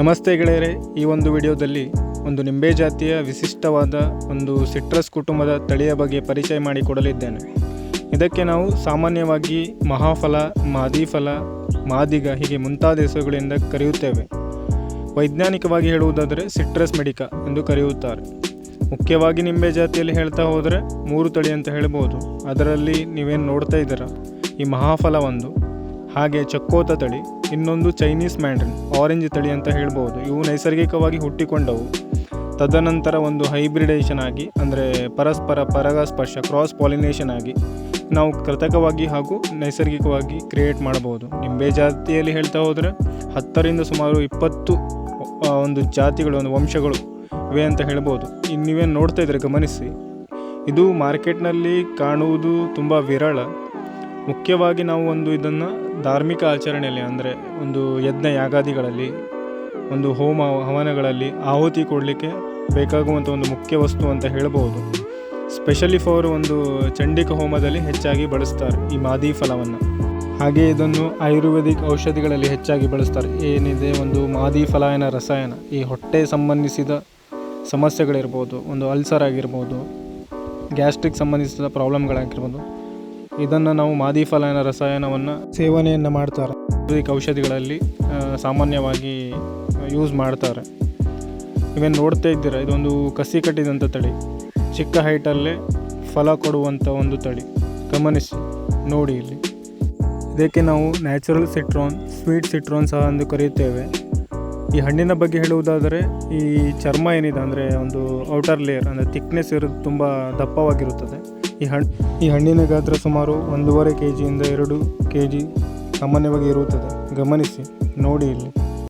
ನಮಸ್ತೆ ಗೆಳೆಯರೆ, ಈ ಒಂದು ವಿಡಿಯೋದಲ್ಲಿ ಒಂದು ನಿಂಬೆ ಜಾತಿಯ ವಿಶಿಷ್ಟವಾದ ಒಂದು ಸಿಟ್ರಸ್ ಕುಟುಂಬದ ತಳಿಯ ಬಗ್ಗೆ ಪರಿಚಯ ಮಾಡಿಕೊಡಲಿದ್ದೇನೆ ಇದಕ್ಕೆ ನಾವು ಸಾಮಾನ್ಯವಾಗಿ ಮಹಾಫಲ, ಮಾದಿಫಲ, ಮಾದಿಗ ಹೀಗೆ ಮುಂತಾದ ಹೆಸರುಗಳಿಂದ ಕರೆಯುತ್ತೇವೆ. ವೈಜ್ಞಾನಿಕವಾಗಿ ಹೇಳುವುದಾದರೆ ಸಿಟ್ರಸ್ ಮೆಡಿಕಾ ಎಂದು ಕರೆಯುತ್ತಾರೆ. ಮುಖ್ಯವಾಗಿ ನಿಂಬೆ ಜಾತಿಯಲ್ಲಿ ಹೇಳ್ತಾ ಹೋದರೆ ಮೂರು ತಳಿ ಅಂತ ಹೇಳ್ಬೋದು. ಅದರಲ್ಲಿ ನೀವೇನು ನೋಡ್ತಾ ಇದ್ದೀರಾ? ಈ ಮಹಾಫಲ ಒಂದು ಹಾಗೆ ಚಕ್ಕೋತ ತಳಿ, ಇನ್ನೊಂದು ಚೈನೀಸ್ ಮ್ಯಾಂಡ್ರಿನ್ ಆರೆಂಜ್ ತಳಿ ಅಂತ ಹೇಳ್ಬೋದು. ಇವು ನೈಸರ್ಗಿಕವಾಗಿ ಹುಟ್ಟಿಕೊಂಡವು. ತದನಂತರ ಒಂದು ಹೈಬ್ರಿಡೇಷನ್ ಆಗಿ, ಅಂದರೆ ಪರಸ್ಪರ ಪರಗಸ್ಪರ್ಶ, ಕ್ರಾಸ್ ಪಾಲಿನೇಷನ್ ಆಗಿ ನಾವು ಕೃತಕವಾಗಿ ಹಾಗೂ ನೈಸರ್ಗಿಕವಾಗಿ ಕ್ರಿಯೇಟ್ ಮಾಡಬಹುದು. ನಿಂಬೆ ಜಾತಿಯಲ್ಲಿ ಹೇಳ್ತಾ ಹೋದರೆ ಹತ್ತರಿಂದ ಸುಮಾರು ಇಪ್ಪತ್ತು ಒಂದು ಜಾತಿಗಳು, ಒಂದು ವಂಶಗಳು ಇವೆ ಅಂತ ಹೇಳ್ಬೋದು. ಇನ್ನು ನೀವೇನು ನೋಡ್ತಾ ಇದ್ರೆ ಗಮನಿಸಿ. ಇದು ಮಾರ್ಕೆಟ್ನಲ್ಲಿ ಕಾಣುವುದು ತುಂಬ ವಿರಳ. ಮುಖ್ಯವಾಗಿ ನಾವು ಒಂದು ಇದನ್ನು ಧಾರ್ಮಿಕ ಆಚರಣೆಯಲ್ಲಿ ಅಂದರೆ ಒಂದು ಯಜ್ಞ ಯಾಗಾದಿಗಳಲ್ಲಿ, ಒಂದು ಹೋಮ ಹವನಗಳಲ್ಲಿ ಆಹುತಿ ಕೊಡಲಿಕ್ಕೆ ಬೇಕಾಗುವಂಥ ಒಂದು ಮುಖ್ಯ ವಸ್ತು ಅಂತ ಹೇಳಬಹುದು ಸ್ಪೆಷಲಿ ಫಾರ್ ಒಂದು ಚಂಡಿಕ ಹೋಮದಲ್ಲಿ ಹೆಚ್ಚಾಗಿ ಬಳಸ್ತಾರೆ ಈ ಮಾದಿ ಫಲವನ್ನು. ಹಾಗೆ ಇದನ್ನು ಆಯುರ್ವೇದಿಕ್ ಔಷಧಿಗಳಲ್ಲಿ ಹೆಚ್ಚಾಗಿ ಬಳಸ್ತಾರೆ. ಏನಿದೆ? ಒಂದು ಮಾದಿ ಫಲಾಯನ ರಸಾಯನ. ಈ ಹೊಟ್ಟೆ ಸಂಬಂಧಿಸಿದ ಸಮಸ್ಯೆಗಳಿರ್ಬೋದು, ಒಂದು ಅಲ್ಸರ್ ಆಗಿರ್ಬೋದು, ಗ್ಯಾಸ್ಟ್ರಿಕ್ ಸಂಬಂಧಿಸಿದ ಪ್ರಾಬ್ಲಮ್ಗಳಾಗಿರ್ಬೋದು. ಇದನ್ನು ನಾವು ಮಾದಿ ಫಲನ ರಸಾಯನವನ್ನು ಸೇವನೆಯನ್ನು ಮಾಡ್ತಾರೆ. ಆಯುರ್ವೇದಿಕ್ ಔಷಧಿಗಳಲ್ಲಿ ಸಾಮಾನ್ಯವಾಗಿ ಯೂಸ್ ಮಾಡ್ತಾರೆ. ಇವೇನು ನೋಡ್ತಾ ಇದ್ದೀರಾ, ಇದೊಂದು ಕಸಿ ಕಟ್ಟಿದಂಥ ತಳಿ. ಚಿಕ್ಕ ಹೈಟಲ್ಲೇ ಫಲ ಕೊಡುವಂಥ ಒಂದು ತಳಿ. ಗಮನಿಸಿ, ನೋಡಿ ಇಲ್ಲಿ. ಇದಕ್ಕೆ ನಾವು ನ್ಯಾಚುರಲ್ ಸಿಟ್ರೋನ್ ಸ್ವೀಟ್ ಸಿಟ್ರೋನ್ ಸಹ ಎಂದು ಕರೆಯುತ್ತೇವೆ. ಈ ಹಣ್ಣಿನ ಬಗ್ಗೆ ಹೇಳುವುದಾದರೆ, ಈ ಚರ್ಮ ಏನಿದೆ ಅಂದರೆ ಒಂದು ಔಟರ್ ಲೇಯರ್ ಅಂದರೆ ಥಿಕ್ನೆಸ್ ಇರೋದು ತುಂಬ ದಪ್ಪವಾಗಿರುತ್ತದೆ. ಈ ಹಣ್ಣು ಈ ಹಣ್ಣಿನ ಗಾತ್ರ ಸುಮಾರು ಒಂದೂವರೆ ಕೆ ಜಿಯಿಂದ ಎರಡು ಕೆ ಜಿ ಸಾಮಾನ್ಯವಾಗಿ ಇರುತ್ತದೆ. ಗಮನಿಸಿ, ನೋಡಿ ಇಲ್ಲಿ.